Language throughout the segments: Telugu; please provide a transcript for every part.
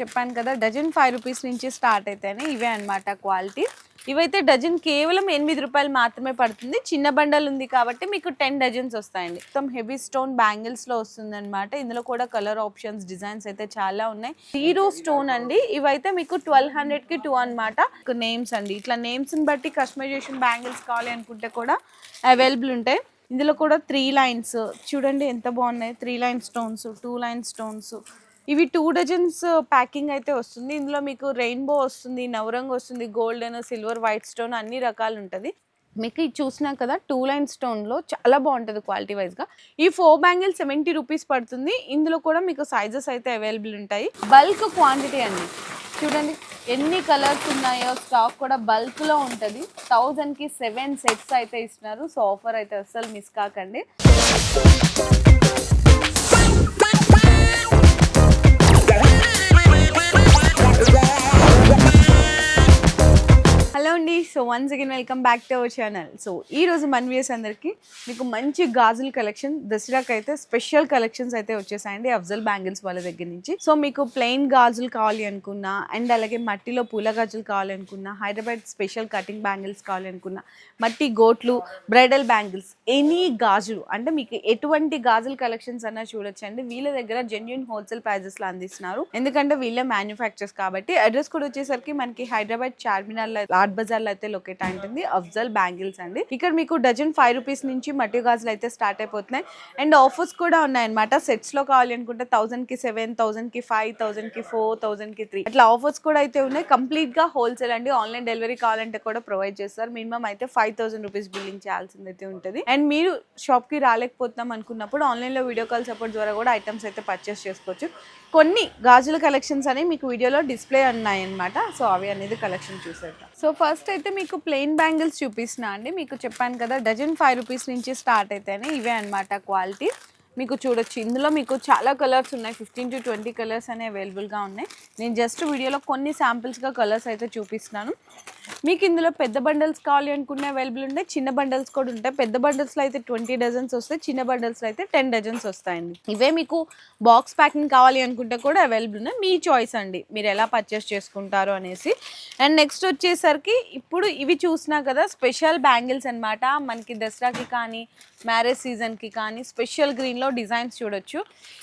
చెప్పాను కదా డజన్ ఫైవ్ రూపీస్ నుంచి స్టార్ట్ అయితేనే ఇవే అనమాట క్వాలిటీ. ఇవైతే డజన్ కేవలం ఎనిమిది రూపాయలు మాత్రమే పడుతుంది. చిన్న బండల్ ఉంది కాబట్టి మీకు టెన్ డజన్స్ వస్తాయండి. మొత్తం హెవీ స్టోన్ బ్యాంగిల్స్లో వస్తుందన్నమాట. వస్తుంది అనమాట ఇందులో కూడా కలర్ ఆప్షన్స్ డిజైన్స్ అయితే చాలా ఉన్నాయి. హీరో స్టోన్ అండి. ఇవైతే మీకు ట్వెల్వ్ హండ్రెడ్కి టూ అనమాట నేమ్స్ అండి. ఇట్లా నేమ్స్ని బట్టి కస్టమైజేషన్ బ్యాంగిల్స్ కావాలి అనుకుంటే కూడా అవైలబుల్ ఉంటాయి. ఇందులో కూడా త్రీ లైన్స్. చూడండి ఎంత బాగున్నాయి. Three line stones two line stones ఇవి టూ డజన్స్ uh, ప్యాకింగ్ అయితే వస్తుంది. ఇందులో మీకు రెయిన్బో వస్తుంది నవరంగ్ వస్తుంది గోల్డెన్ సిల్వర్ వైట్ స్టోన్ అన్ని రకాలు ఉంటుంది. మీకు ఇది చూసినా కదా టూ లైన్ స్టోన్లో చాలా బాగుంటుంది క్వాలిటీ వైజ్గా ఈ ఫోర్ బ్యాంగిల్ సెవెంటీ రూపీస్ పడుతుంది. ఇందులో కూడా మీకు సైజెస్ అయితే అవైలబుల్ ఉంటాయి. బల్క్ క్వాంటిటీ అండి. చూడండి ఎన్ని కలర్స్ ఉన్నాయో స్టాక్ కూడా బల్క్లో ఉంటుంది. థౌజండ్కి సెవెన్ సెట్స్ అయితే ఇస్తున్నారు. సో ఆఫర్ అయితే అస్సలు మిస్ కాకండి. అండి. So once again welcome back to our channel so ఈ రోజు మన వ్యూస్ అందరికి మీకు మంచి గాజుల కలెక్షన్ దసరాకి అయితే స్పెషల్ కలెక్షన్స్ అయితే వచ్చేసాయండి. అఫ్జల్ బ్యాంగిల్స్ వాళ్ళ దగ్గర నుంచి. సో మీకు ప్లెయిన్ గాజులు కావాలి అనుకున్నా అండ్ అలాగే మట్టిలో పూల గాజులు కావాలి అనుకున్నా హైదరాబాద్ స్పెషల్ కటింగ్ బ్యాంగిల్స్ కావాలి అనుకున్నా మట్టి గోట్లు బ్రైడల్ బ్యాంగిల్స్ ఎనీ గాజులు అంటే మీకు ఎటువంటి గాజుల కలెక్షన్స్ అన్నా చూడొచ్చండి. వీళ్ళ దగ్గర జెన్యున్ హోల్సేల్ ప్రైజెస్లో అందిస్తున్నారు. ఎందుకంటే వీళ్ళ మ్యానుఫ్యాక్చర్స్ కాబట్టి అడ్రస్ కూడా వచ్చేసరికి మనకి హైదరాబాద్ చార్మినార్ లాడ్ బజార్ లో అయితే లొకేట్ అయింటుంది అఫ్జల్ బ్యాంగిల్స్ అండి. ఇక్కడ మీకు డజన్ ఫైవ్ రూపీస్ నుంచి మట్టి గాజులు అయితే స్టార్ట్ అయిపోతున్నాయి. అండ్ ఆఫర్స్ కూడా ఉన్నాయన్నమాట. సెట్స్లో కావాలి అనుకుంటే థౌసండ్కి సెవెన్ థౌసండ్కి ఫైవ్ థౌసండ్కి ఫోర్ థౌసండ్కి త్రీ. అట్లా ఆఫర్స్ కూడా అయితే ఉన్నాయి. కంప్లీట్గా హోల్సేల్ అండి. ఆన్లైన్ డెలివరీ కావాలంటే కూడా ప్రొవైడ్ చేస్తారు. మినిమం అయితే ఫైవ్ థౌసండ్ రూపీస్ బిల్లింగ్ చేయాల్సింది అయితే ఉంటుంది. అండ్ మీరు షాప్కి రాలేకపోతున్నాం అనుకున్నప్పుడు ఆన్లైన్లో వీడియో కాల్ సపోర్ట్ ద్వారా కూడా ఐటమ్స్ అయితే పర్చేస్ చేసుకోవచ్చు. కొన్ని గాజుల కలెక్షన్స్ అనేవి మీకు వీడియోలో డిస్ప్లే ఉన్నాయన్నమాట. సో అవి అనేది కలెక్షన్ చూసేద్దాం. సో ఫస్ట్ అయితే మీకు ప్లెయిన్ బ్యాంగిల్స్ చూపిస్తున్నా అండి. మీకు చెప్పాను కదా డజన్ ఫైవ్ రూపీస్ నుంచి స్టార్ట్ అయితేనే ఇవే అనమాట క్వాలిటీ మీకు చూడొచ్చు. ఇందులో మీకు చాలా కలర్స్ ఉన్నాయి. ఫిఫ్టీన్ టు ట్వంటీ కలర్స్ అనేవి అవైలబుల్గా ఉన్నాయి. నేను జస్ట్ వీడియోలో కొన్ని శాంపిల్స్గా కలర్స్ అయితే చూపిస్తున్నాను. మీకు ఇందులో పెద్ద బండల్స్ కావాలి అనుకునే అవైలబుల్ ఉంటాయి చిన్న బండల్స్ కూడా ఉంటాయి. పెద్ద బండల్స్లో అయితే ట్వంటీ డజన్స్ వస్తాయి చిన్న బండల్స్లో అయితే టెన్ డజన్స్ వస్తాయండి. ఇవే మీకు బాక్స్ ప్యాకింగ్ కావాలి అనుకుంటే కూడా అవైలబుల్ ఉన్నాయి. మీ చాయిస్ అండి. మీరు ఎలా పర్చేస్ చేసుకుంటారు అనేసి. అండ్ నెక్స్ట్ వచ్చేసరికి ఇప్పుడు ఇవి చూసినా కదా స్పెషల్ బ్యాంగిల్స్ అన్నమాట. మనకి దసరాకి కానీ మ్యారేజ్ సీజన్కి కానీ స్పెషల్ గ్రీన్లో డిజైన్స్ చూడొచ్చు.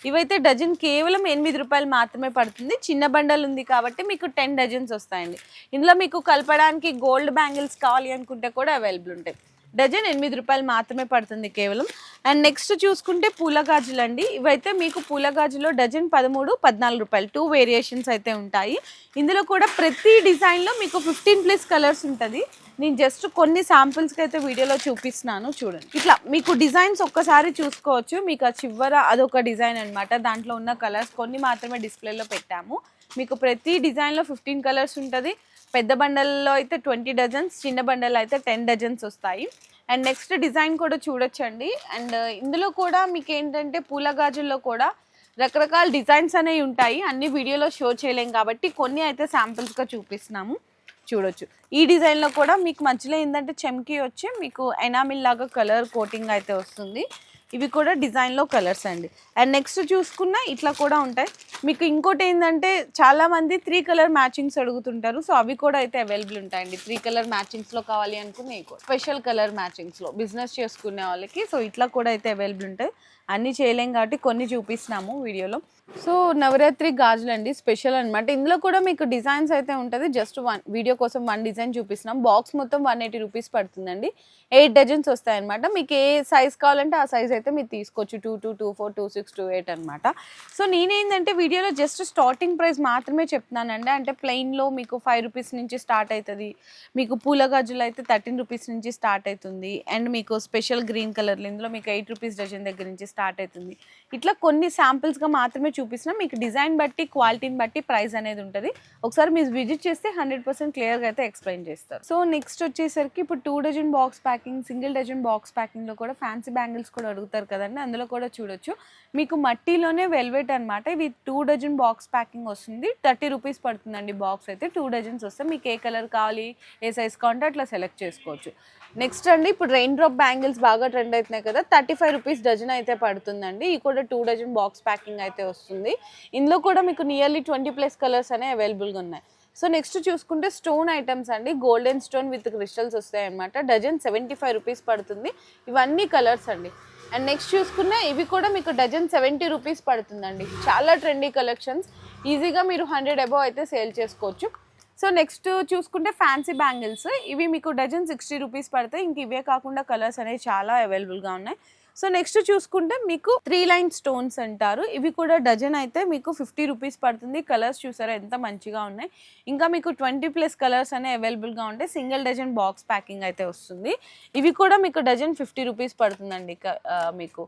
ఇవైతే డజన్ కేవలం ఎనిమిది రూపాయలు మాత్రమే పడుతుంది. చిన్న బండల్ ఉంది కాబట్టి మీకు టెన్ డజన్స్ వస్తాయండి. ఇందులో మీకు కలపడానికి గోల్డ్ బ్యాంగిల్స్ కావాలి అనుకుంటే కూడా అవైలబుల్ ఉంటాయి. డజన్ ఎనిమిది రూపాయలు మాత్రమే పడుతుంది కేవలం. అండ్ నెక్స్ట్ చూసుకుంటే పూల గాజులు అండి. ఇవైతే మీకు పూల గాజులో డజన్ పదమూడు పద్నాలుగు రూపాయలు. టూ వేరియేషన్స్ అయితే ఉంటాయి. ఇందులో కూడా ప్రతి డిజైన్లో మీకు ఫిఫ్టీన్ ప్లస్ కలర్స్ ఉంటుంది. నేను జస్ట్ కొన్ని శాంపిల్స్కి అయితే వీడియోలో చూపిస్తున్నాను. చూడండి. ఇట్లా మీకు డిజైన్స్ ఒక్కసారి చూసుకోవచ్చు. మీకు ఆ చివర అదొక డిజైన్ అనమాట దాంట్లో ఉన్న కలర్స్ కొన్ని మాత్రమే డిస్ప్లేలో పెట్టాము. మీకు ప్రతి డిజైన్లో ఫిఫ్టీన్ కలర్స్ ఉంటుంది. పెద్ద బండల్లో అయితే ట్వంటీ డజన్స్ చిన్న బండల్లో అయితే టెన్ డజన్స్ వస్తాయి. అండ్ నెక్స్ట్ డిజైన్ కూడా చూడొచ్చండి. అండ్ ఇందులో కూడా మీకు ఏంటంటే పూల గాజుల్లో కూడా రకరకాల డిజైన్స్ అనేవి ఉంటాయి. అన్ని వీడియోలో షో చేయలేం కాబట్టి కొన్ని అయితే శాంపిల్స్గా చూపిస్తున్నాము. చూడొచ్చు. ఈ డిజైన్లో కూడా మీకు మధ్యలో ఏంటంటే చెమ్కి వచ్చి మీకు ఎనామిల్ లాగా కలర్ కోటింగ్ అయితే వస్తుంది. ఇవి కూడా డిజైన్లో కలర్స్ అండి. అండ్ నెక్స్ట్ చూసుకున్న ఇట్లా కూడా ఉంటాయి. మీకు ఇంకోటి ఏంటంటే చాలామంది త్రీ కలర్ మ్యాచింగ్స్ అడుగుతుంటారు. సో అవి కూడా అయితే అవైలబుల్ ఉంటాయండి. త్రీ కలర్ మ్యాచింగ్స్లో కావాలి అనుకునే స్పెషల్ కలర్ మ్యాచింగ్స్లో బిజినెస్ చేసుకునే వాళ్ళకి. సో ఇట్లా కూడా అయితే అవైలబుల్ ఉంటాయి. అన్నీ చేయలేం కాబట్టి కొన్ని చూపిస్తున్నాము వీడియోలో. సో నవరాత్రి గాజులు అండి స్పెషల్ అనమాట ఇందులో కూడా మీకు డిజైన్స్ అయితే ఉంటుంది. జస్ట్ వన్ వీడియో కోసం వన్ డిజైన్ చూపిస్తున్నాం. బాక్స్ మొత్తం వన్ ఎయిటీ రూపీస్ పడుతుందండి. ఎయిట్ డజన్స్ వస్తాయన్నమాట. మీకు ఏ సైజ్ కావాలంటే ఆ సైజ్ అయితే మీరు తీసుకోవచ్చు. Two two two four two six two eight అనమాట సో నేనేంటంటే వీడియోలో జస్ట్ స్టార్టింగ్ ప్రైస్ మాత్రమే చెప్తున్నానండి. అంటే ప్లెయిన్లో మీకు ఫైవ్ రూపీస్ నుంచి స్టార్ట్ అవుతుంది మీకు పూల గాజులు అయితే థర్టీన్ రూపీస్ నుంచి స్టార్ట్ అవుతుంది అండ్ మీకు స్పెషల్ గ్రీన్ కలర్లో ఇందులో మీకు ఎయిట్ రూపీస్ డజన్ దగ్గర నుంచి స్టార్ట్ అవుతుంది. ఇట్లా కొన్ని శాంపిల్స్గా మాత్రమే చూపిస్తున్నాం. మీకు డిజైన్ బట్టి క్వాలిటీని బట్టి ప్రైస్ అనేది ఉంటుంది. ఒకసారి మీరు విజిట్ చేస్తే హండ్రెడ్ పర్సెంట్ క్లియర్గా అయితే ఎక్స్ప్లెయిన్ చేస్తారు. సో నెక్స్ట్ వచ్చేసరికి ఇప్పుడు two dozen box packing single dozen box ప్యాకింగ్లో కూడా ఫ్యాన్సీ బ్యాంగిల్స్ కూడా అడుగుతారు కదండి. అందులో కూడా చూడొచ్చు. మీకు మట్టిలోనే వెల్వెట్ అనమాట ఇవి టూ డజన్ బాక్స్ ప్యాకింగ్ వస్తుంది. థర్టీ రూపీస్ పడుతుందండి బాక్స్ అయితే. టూ డజన్స్ వస్తే మీకు ఏ కలర్ కావాలి ఏ సైజ్ కావాలంటే అట్లా సెలెక్ట్ చేసుకోవచ్చు. నెక్స్ట్ అండి ఇప్పుడు రెయిన్ డ్రాప్ బ్యాంగిల్స్ బాగా ట్రెండ్ అవుతున్నాయి కదా థర్టీ ఫైవ్ రూపీస్ డజన్ అయితే పడుతుందండి. ఇది కూడా టూ డజన్ బాక్స్ ప్యాకింగ్ అయితే వస్తుంది. ఇందులో కూడా మీకు నియర్లీ ట్వంటీ ప్లస్ కలర్స్ అనేవి అవైలబుల్గా ఉన్నాయి. సో నెక్స్ట్ చూసుకుంటే స్టోన్ ఐటమ్స్ అండి. గోల్డెన్ స్టోన్ విత్ క్రిస్టల్స్ వస్తాయన్నమాట. డజన్ సెవెంటీ ఫైవ్ రూపీస్ పడుతుంది. ఇవన్నీ కలర్స్ అండి. అండ్ నెక్స్ట్ చూసుకున్న ఇవి కూడా మీకు డజన్ సెవెంటీ రూపీస్ పడుతుందండి. చాలా ట్రెండీ కలెక్షన్స్ ఈజీగా మీరు హండ్రెడ్ అబవ్ అయితే సేల్ చేసుకోవచ్చు. సో నెక్స్ట్ చూసుకుంటే ఫ్యాన్సీ బ్యాంగిల్స్. ఇవి మీకు డజన్ సిక్స్టీ రూపీస్ పడతాయి. ఇంక ఇవే కాకుండా కలర్స్ అనేవి చాలా అవైలబుల్గా ఉన్నాయి. సో నెక్స్ట్ చూసుకుంటే మీకు త్రీ లైన్ స్టోన్స్ అంటారు. ఇవి కూడా డజన్ అయితే మీకు ఫిఫ్టీ రూపీస్ పడుతుంది. కలర్స్ చూసారా ఎంత మంచిగా ఉన్నాయి. ఇంకా మీకు ట్వంటీ ప్లస్ కలర్స్ అనేవి అవైలబుల్గా ఉంటాయి సింగిల్ డజన్ బాక్స్ ప్యాకింగ్ అయితే వస్తుంది. ఇవి కూడా మీకు డజన్ ఫిఫ్టీ రూపీస్ పడుతుందండి క- మీకు.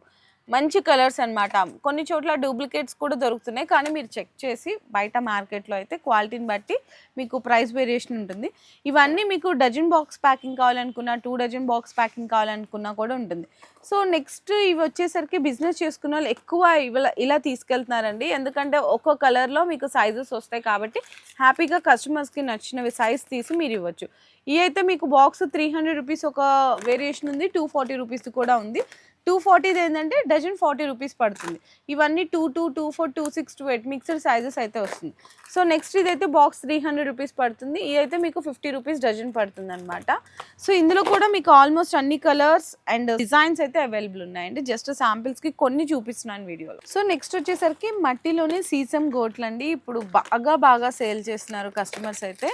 మంచి కలర్స్ అన్నమాట. కొన్ని చోట్ల డూప్లికేట్స్ కూడా దొరుకుతున్నాయి. కానీ మీరు చెక్ చేసి బయట మార్కెట్లో అయితే క్వాలిటీని బట్టి మీకు ప్రైస్ వేరియేషన్ ఉంటుంది. ఇవన్నీ మీకు డజన్ బాక్స్ ప్యాకింగ్ కావాలనుకున్నా టూ డజన్ బాక్స్ ప్యాకింగ్ కావాలనుకున్నా కూడా ఉంటుంది. సో నెక్స్ట్ ఇవి వచ్చేసరికి బిజినెస్ చేసుకున్న వాళ్ళు ఎక్కువ ఇలా ఇలా తీసుకెళ్తున్నారండి. ఎందుకంటే ఒక్కో కలర్లో మీకు సైజెస్ వస్తాయి కాబట్టి హ్యాపీగా కస్టమర్స్కి నచ్చినవి సైజ్ తీసి మీరు ఇవ్వచ్చు. ఇవి అయితే మీకు బాక్స్ త్రీ హండ్రెడ్ రూపీస్ ఒక వేరియేషన్ ఉంది. టూ ఫార్టీ రూపీస్ కూడా ఉంది. టూ ఫార్టీది ఏంటంటే డజన్ ఫార్టీ రూపీస్ పడుతుంది. ఇవన్నీ two two two four two six two eight mixer sizes అయితే వస్తుంది. సో నెక్స్ట్ ఇదైతే బాక్స్ త్రీ హండ్రెడ్ రూపీస్ పడుతుంది. ఇది అయితే మీకు ఫిఫ్టీ రూపీస్ డజన్ పడుతుంది అనమాట సో ఇందులో కూడా మీకు ఆల్మోస్ట్ అన్ని కలర్స్ అండ్ డిజైన్స్ అయితే అవైలబుల్ ఉన్నాయండి. జస్ట్ శాంపిల్స్కి కొన్ని చూపిస్తున్నాను వీడియోలో. సో నెక్స్ట్ వచ్చేసరికి మట్టిలోనే సీసం గోట్లు అండి. ఇప్పుడు బాగా బాగా సేల్ చేస్తున్నారు కస్టమర్స్ అయితే.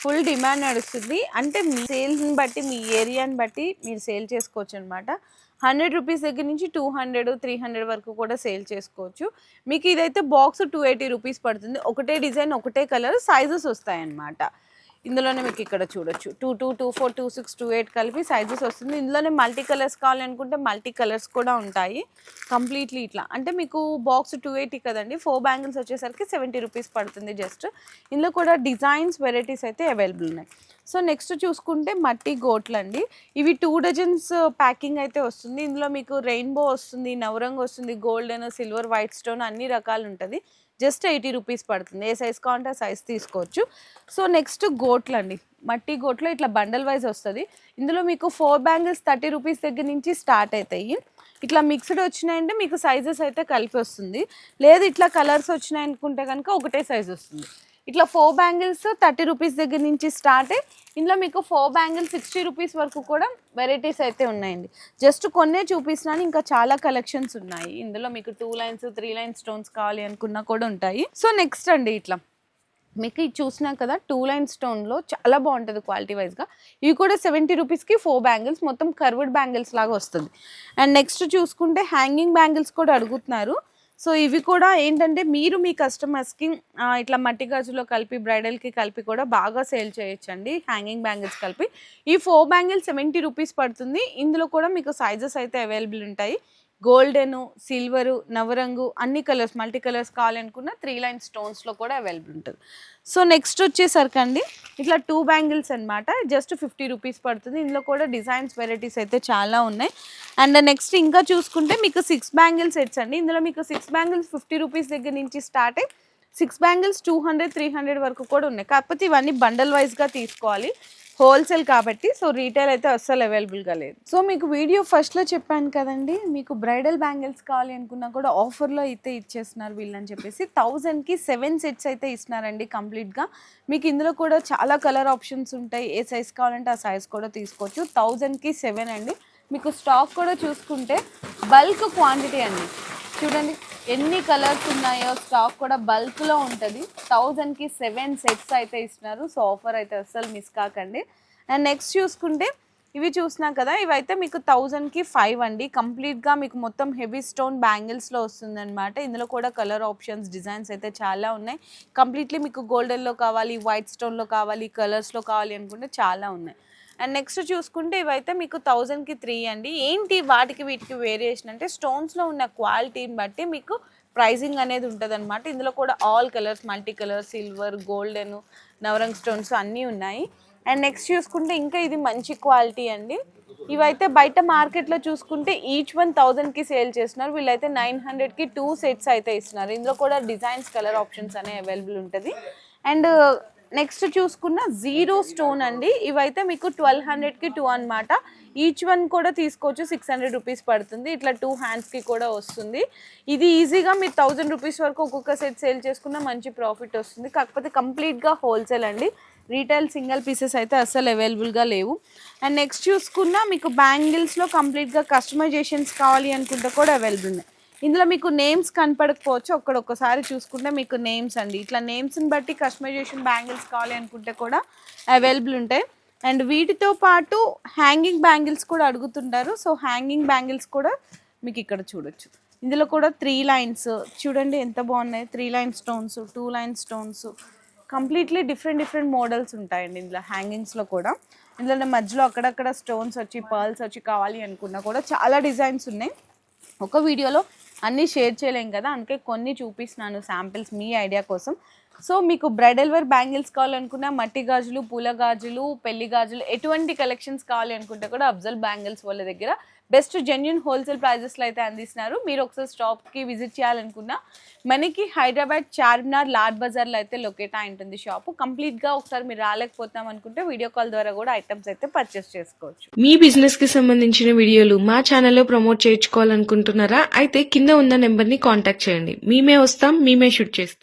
ఫుల్ డిమాండ్ నడుస్తుంది. అంటే మీ సేల్స్ని బట్టి మీ ఏరియాని బట్టి మీరు సేల్ చేసుకోవచ్చు అనమాట హండ్రెడ్ రూపీస్ దగ్గర నుంచి టూ హండ్రెడ్ త్రీ హండ్రెడ్ వరకు కూడా సేల్ చేసుకోవచ్చు. మీకు ఇదైతే బాక్స్ టూ ఎయిటీ రూపీస్ పడుతుంది. ఒకటే డిజైన్ ఒకటే కలర్ సైజెస్ వస్తాయన్నమాట. ఇందులోనే మీకు ఇక్కడ చూడొచ్చు. Two two two four two six two eight కలిపి సైజెస్ వస్తుంది. ఇందులోనే మల్టీ కలర్స్ కావాలనుకుంటే మల్టీ కలర్స్ కూడా ఉంటాయి. కంప్లీట్లీ ఇట్లా. అంటే మీకు బాక్స్ టూ ఎయిటీ కదండి ఫోర్ బ్యాంగిల్స్ వచ్చేసరికి సెవెంటీ రూపీస్ పడుతుంది జస్ట్. ఇందులో కూడా డిజైన్స్ వెరైటీస్ అయితే అవైలబుల్ ఉన్నాయి. సో నెక్స్ట్ చూసుకుంటే మట్టి గోట్లు అండి ఇవి టూ డజన్స్ uh, ప్యాకింగ్ అయితే వస్తుంది. ఇందులో మీకు రెయిన్బో వస్తుంది నవరంగ్ వస్తుంది గోల్డెన్ సిల్వర్ వైట్ స్టోన్ అన్ని రకాలు ఉంటుంది జస్ట్ ఎయిటీ రూపీస్ పడుతుంది. ఏ సైజ్ కావాలంటే ఆ సైజ్ తీసుకోవచ్చు. సో నెక్స్ట్ గోట్లు అండి మట్టి గోట్లో ఇట్లా బండల్ వైజ్ వస్తుంది. ఇందులో మీకు ఫోర్ బ్యాంగిల్స్ థర్టీ రూపీస్ దగ్గర నుంచి స్టార్ట్ అవుతాయి ఇట్లా మిక్స్డ్ వచ్చినాయంటే మీకు సైజెస్ అయితే కలిపి వస్తుంది. లేదు ఇట్లా కలర్స్ వచ్చినాయి అనుకుంటే కనుక ఒకటే సైజ్ వస్తుంది. ఇట్లా ఫోర్ బ్యాంగిల్స్ థర్టీ రూపీస్ దగ్గర నుంచి స్టార్ట్ అయ్యి ఇందులో మీకు ఫోర్ బ్యాంగిల్స్ సిక్స్టీ రూపీస్ వరకు కూడా వెరైటీస్ అయితే ఉన్నాయండి. జస్ట్ కొన్నే చూపిస్తున్నాను ఇంకా చాలా కలెక్షన్స్ ఉన్నాయి. ఇందులో మీకు two lines three line stones కావాలి అనుకున్నా కూడా ఉంటాయి. సో నెక్స్ట్ అండి ఇట్లా. మీకు ఇది చూసినా కదా టూ లైన్ స్టోన్లో చాలా బాగుంటుంది క్వాలిటీ వైజ్గా ఇవి కూడా సెవెంటీ రూపీస్కి ఫోర్ బ్యాంగిల్స్ మొత్తం కర్వ్డ్ బ్యాంగిల్స్ లాగా వస్తుంది. అండ్ నెక్స్ట్ చూసుకుంటే హ్యాంగింగ్ బ్యాంగిల్స్ కూడా అడుగుతున్నారు. సో ఇవి కూడా ఏంటంటే మీరు మీ కస్టమర్స్కి ఇట్లా మట్టి గాజులో కలిపి బ్రైడల్కి కలిపి కూడా బాగా సేల్ చేయొచ్చండి. హ్యాంగింగ్ బ్యాంగిల్స్ కలిపి. ఈ ఫోర్ బ్యాంగిల్ సెవెంటీ రూపీస్ పడుతుంది. ఇందులో కూడా మీకు సైజెస్ అయితే అవైలబుల్ ఉంటాయి. గోల్డెన్ సిల్వరు నవరంగు అన్ని కలర్స్ మల్టీ కలర్స్ కావాలనుకున్న త్రీ లైన్ స్టోన్స్లో కూడా అవైలబుల్ ఉంటుంది. సో నెక్స్ట్ వచ్చేసరికి అండి ఇట్లా టూ బ్యాంగిల్స్ అన్నమాట. జస్ట్ ఫిఫ్టీ రూపీస్ పడుతుంది. ఇందులో కూడా డిజైన్స్ వెరైటీస్ అయితే చాలా ఉన్నాయి. అండ్ నెక్స్ట్ ఇంకా చూసుకుంటే మీకు సిక్స్ బ్యాంగిల్ సెట్స్ అండి. ఇందులో మీకు సిక్స్ బ్యాంగిల్స్ ఫిఫ్టీ రూపీస్ దగ్గర నుంచి స్టార్ట్ అయ్యి six bangles two hundred three hundred వరకు కూడా ఉన్నాయి. కాకపోతే ఇవన్నీ బండల్ వైజ్గా తీసుకోవాలి. హోల్సేల్ కాబట్టి సో రీటైల్ అయితే అస్సలు అవైలబుల్గా లేదు. సో మీకు వీడియో ఫస్ట్లో చెప్పాను కదండి మీకు బ్రైడల్ బ్యాంగిల్స్ కావాలి అనుకున్నా కూడా ఆఫర్లో అయితే ఇచ్చేస్తున్నారు వీళ్ళని చెప్పేసి. థౌజండ్కి సెవెన్ సెట్స్ అయితే ఇస్తున్నారండి కంప్లీట్గా. మీకు ఇందులో కూడా చాలా కలర్ ఆప్షన్స్ ఉంటాయి. ఏ సైజ్ కావాలంటే ఆ సైజ్ కూడా తీసుకోవచ్చు. థౌజండ్కి సెవెన్ అండి. మీకు స్టాక్ కూడా చూసుకుంటే బల్క్ క్వాంటిటీ అండి. చూడండి ఎన్ని కలర్స్ ఉన్నాయో స్టాక్ కూడా బల్క్లో ఉంటుంది. థౌజండ్కి సెవెన్ సెట్స్ అయితే ఇస్తున్నారు. సో ఆఫర్ అయితే అస్సలు మిస్ కాకండి. అండ్ నెక్స్ట్ చూసుకుంటే ఇవి చూసినా కదా ఇవైతే మీకు థౌజండ్కి ఫైవ్ అండి. కంప్లీట్గా మీకు మొత్తం హెవీ స్టోన్ బ్యాంగిల్స్లో వస్తుంది అనమాట ఇందులో కూడా కలర్ ఆప్షన్స్ డిజైన్స్ అయితే చాలా ఉన్నాయి. కంప్లీట్లీ మీకు గోల్డెన్లో కావాలి వైట్ స్టోన్లో కావాలి కలర్స్లో కావాలి అనుకుంటే చాలా ఉన్నాయి. అండ్ నెక్స్ట్ చూసుకుంటే ఇవైతే మీకు థౌజండ్కి త్రీ అండి. ఏంటి వాటికి వీటికి వేరియేషన్ అంటే స్టోన్స్లో ఉన్న క్వాలిటీని బట్టి మీకు ప్రైజింగ్ అనేది ఉంటుంది అనమాట ఇందులో కూడా all colours multi colours silver golden Navrang stones అన్నీ ఉన్నాయి. అండ్ నెక్స్ట్ చూసుకుంటే ఇంకా ఇది మంచి క్వాలిటీ అండి. ఇవైతే బయట మార్కెట్లో చూసుకుంటే ఈచ్ వన్ థౌజండ్కి సేల్ చేస్తున్నారు. వీళ్ళైతే నైన్ హండ్రెడ్కి టూ సెట్స్ అయితే ఇస్తున్నారు. ఇందులో కూడా డిజైన్స్ కలర్ ఆప్షన్స్ అనేవి అవైలబుల్ ఉంటుంది. అండ్ నెక్స్ట్ చూసుకున్న జీరో స్టోన్ అండి. ఇవైతే మీకు ట్వెల్వ్ హండ్రెడ్కి టూ అనమాట ఈచ్ వన్ కూడా తీసుకోవచ్చు సిక్స్ హండ్రెడ్ రూపీస్ పడుతుంది. ఇట్లా టూ హ్యాండ్స్కి కూడా వస్తుంది. ఇది ఈజీగా మీరు థౌజండ్ రూపీస్ వరకు ఒక్కొక్క సెట్ సేల్ చేసుకున్న మంచి ప్రాఫిట్ వస్తుంది. కాకపోతే కంప్లీట్గా హోల్సేల్ అండి. రీటైల్ సింగిల్ పీసెస్ అయితే అస్సలు అవైలబుల్గా లేవు. అండ్ నెక్స్ట్ చూసుకున్న మీకు బ్యాంగిల్స్లో కంప్లీట్గా కస్టమైజేషన్స్ కావాలి అనుకుంటే కూడా అవైలబుల్ ఉన్నాయి. ఇందులో మీకు నేమ్స్ కనపడకపోవచ్చు. ఒక్కడొక్కసారి చూసుకుంటే మీకు నేమ్స్ అండి. ఇట్లా నేమ్స్ని బట్టి కస్టమైజేషన్ బ్యాంగిల్స్ కావాలి అనుకుంటే కూడా అవైలబుల్ ఉంటాయి. అండ్ వీటితో పాటు హ్యాంగింగ్ బ్యాంగిల్స్ కూడా అడుగుతుంటారు. సో హ్యాంగింగ్ బ్యాంగిల్స్ కూడా మీకు ఇక్కడ చూడొచ్చు. ఇందులో కూడా త్రీ లైన్స్ చూడండి ఎంత బాగున్నాయి. Three line stones two line stones. Completely different different models ఉంటాయండి ఇందులో హ్యాంగింగ్స్లో కూడా. ఇందులో మధ్యలో అక్కడక్కడ స్టోన్స్ వచ్చి పర్ల్స్ వచ్చి కావాలి అనుకున్నా కూడా చాలా డిజైన్స్ ఉన్నాయి. ఒక వీడియోలో అన్నీ షేర్ చేయలేం కదా అందుకే కొన్ని చూపిస్తున్నాను శాంపిల్స్ మీ ఐడియా కోసం. సో మీకు బ్రైడల్ వేర్ బ్యాంగిల్స్ కావాలనుకున్నా మట్టి గాజులు పూల గాజులు పెళ్ళి గాజులు ఎటువంటి కలెక్షన్స్ కావాలి అనుకుంటే కూడా అఫ్జల్ బ్యాంగిల్స్ వాళ్ళ దగ్గర. బెస్ట్ జెన్యున్ హోల్సేల్ ప్రైజెస్లో అయితే అందిస్తున్నారు. మీరు ఒకసారి షాప్కి విజిట్ చేయాలనుకున్నా మనకి హైదరాబాద్ చార్మినార్ లాడ్ బజార్లో అయితే లొకేట్ అయి ఉంటుంది షాపు కంప్లీట్గా ఒకసారి మీరు రాలేకపోతాం అనుకుంటే వీడియో కాల్ ద్వారా కూడా ఐటమ్స్ అయితే పర్చేస్ చేసుకోవచ్చు. మీ బిజినెస్కి సంబంధించిన వీడియోలు మా ఛానల్లో ప్రమోట్ చేయించుకోవాలనుకుంటున్నారా? అయితే కింద ఉన్న నెంబర్ని కాంటాక్ట్ చేయండి. మేమే వస్తాం మేమే షూట్ చేస్తాం.